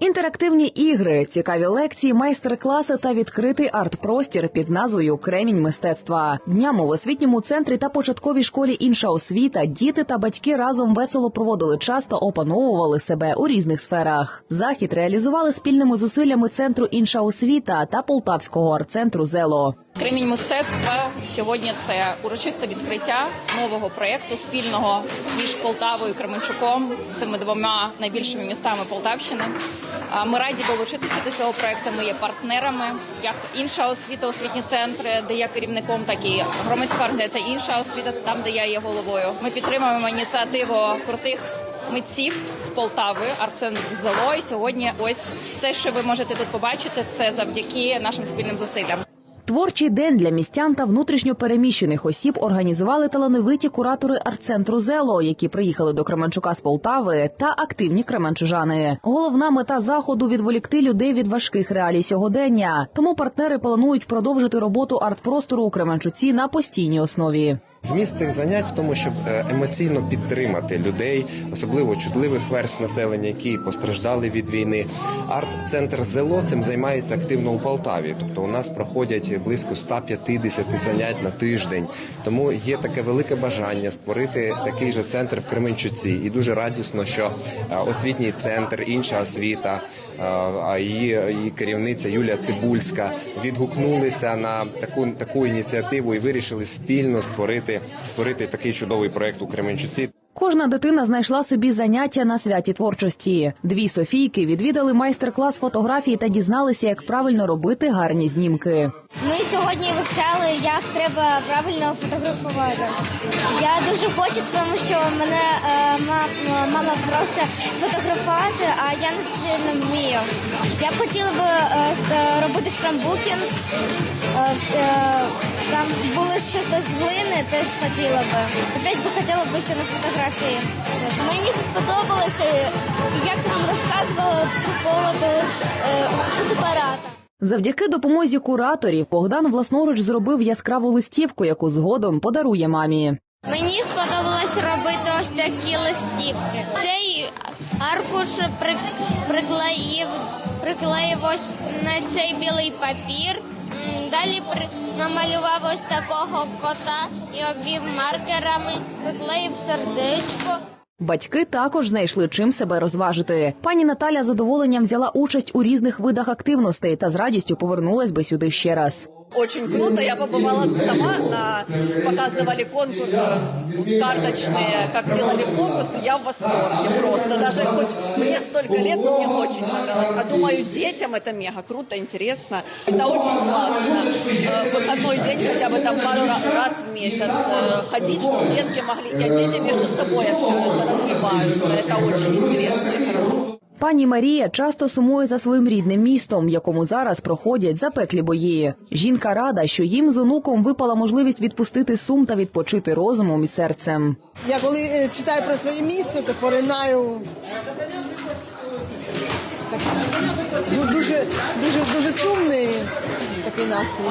Інтерактивні ігри, цікаві лекції, майстер-класи та відкритий арт-простір під назвою Кремінь мистецтва. Днями в освітньому центрі та початковій школі інша освіта діти та батьки разом весело проводили час та опановували себе у різних сферах. Захід реалізували спільними зусиллями центру інша освіта та полтавського арт-центру Зело. Кремінь мистецтва сьогодні це урочисте відкриття нового проєкту спільного між Полтавою і Кременчуком, цими двома найбільшими містами Полтавщини. Ми раді долучитися до цього проєкту. Ми є партнерами, як інша освіта, освітні центри, де я керівником, так і громадська організація інша освіта, там де я є головою. Ми підтримуємо ініціативу крутих. Митців з Полтави, арт-центр «Зело». І сьогодні ось все, що ви можете тут побачити, це завдяки нашим спільним зусиллям. Творчий день для містян та внутрішньо переміщених осіб організували талановиті куратори арт-центру Зело, які приїхали до Кременчука з Полтави, та активні кременчужани. Головна мета заходу відволікти людей від важких реалій сьогодення. Тому партнери планують продовжити роботу арт-простору у Кременчуці на постійній основі. Зміст цих занять в тому, щоб е, емоційно підтримати людей, особливо чутливих верств населення, які постраждали від війни. Арт-центр ЗЕЛО цим займається активно у Полтаві. Тобто у нас проходять близько 150 занять на тиждень. Тому є таке велике бажання створити такий же центр в Кременчуці. І дуже радісно, що е, освітній центр, інша освіта, е, а її, її керівниця Юлія Цибульська відгукнулися на таку таку ініціативу і вирішили спільно створити створити такий чудовий проект у Кременчуці. Кожна дитина знайшла собі заняття на святі творчості. Дві Софійки відвідали майстер-клас фотографії та дізналися, як правильно робити гарні знімки. Ми сьогодні вивчали, як треба правильно фотографувати. Я дуже хочу, тому що мене е, ма- мама просить сфотографувати, а я не сильно вмію. Я б хотіла б е, робити скрамбукінг. Е, е, Там були щось з глини, теж хотіла би. Опять би хотіла ще на фотографії. Мені сподобалося, як нам розказували по поводу е, фотоапарата. Завдяки допомозі кураторів Богдан власноруч зробив яскраву листівку, яку згодом подарує мамі. Мені сподобалось робити ось такі листівки. Цей аркуш при, приклеїв, приклеїв ось на цей білий папір. Далі при, намалював ось такого кота і обвів маркерами, приклеїв сердечко. Батьки також знайшли чим себе розважити. Пані Наталя задоволенням взяла участь у різних видах активностей та з радістю повернулась би сюди ще раз. Очень круто. Я побывала сама, на, показывали конкурс э, карточные, как делали фокус. Я в восторге просто. Даже хоть мне столько лет, но мне очень понравилось. А думаю, детям это мега круто, интересно. Это очень классно. Э, Выходной день хотя бы там пару ра- раз в месяц э, ходить, чтобы детки могли... И дети между собой общаются, развиваются. Это очень интересно и хорошо. Пані Марія часто сумує за своїм рідним містом, в якому зараз проходять запеклі бої. Жінка рада, що їм з онуком випала можливість відпустити сум та відпочити розумом і серцем. Я коли е, читаю про своє місце, то поринаю. Дуже, дуже, дуже сумний такий настрій.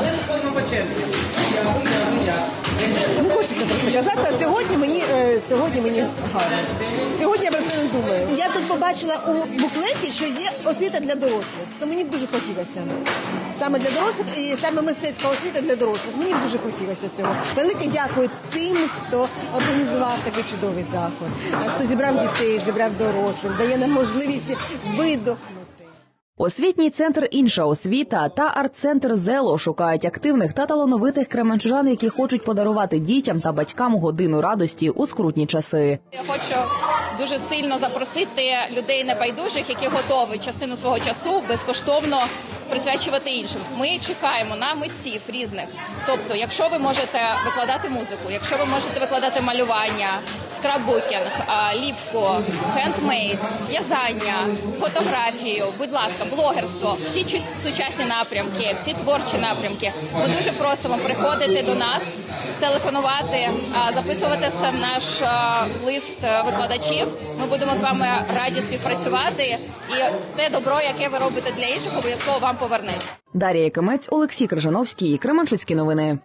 Не хочеться про це казати, а сьогодні мені, е, сьогодні мені гарно. Сьогодні я про це не думаю. Я тут побачила у буклеті, що є освіта для дорослих. То мені б дуже хотілося. Саме для дорослих і саме мистецька освіта для дорослих. Мені б дуже хотілося цього. Велике дякую тим, хто організував такий чудовий заход, а хто зібрав дітей, зібрав дорослих, дає нам можливість видохнути. Освітній центр інша освіта та арт-центр Зело шукають активних та талановитих кременчужан, які хочуть подарувати дітям та батькам годину радості у скрутні часи. Я хочу дуже сильно запросити людей небайдужих, які готові частину свого часу безкоштовно присвячувати іншим. Ми чекаємо на митців різних. Тобто, якщо ви можете викладати музику, якщо ви можете викладати малювання, скраббукінг, ліпку, хендмейд, в'язання, фотографію, будь ласка, блогерство, всі сучасні напрямки, всі творчі напрямки. Ми дуже просимо приходити до нас, телефонувати, записуватися в наш лист викладачів. Ми будемо з вами раді співпрацювати, і те добро, яке ви робите для інших, обов'язково вам повернеться. Дарія Кимець, Олексій Крижановський, Кременчуцькі новини.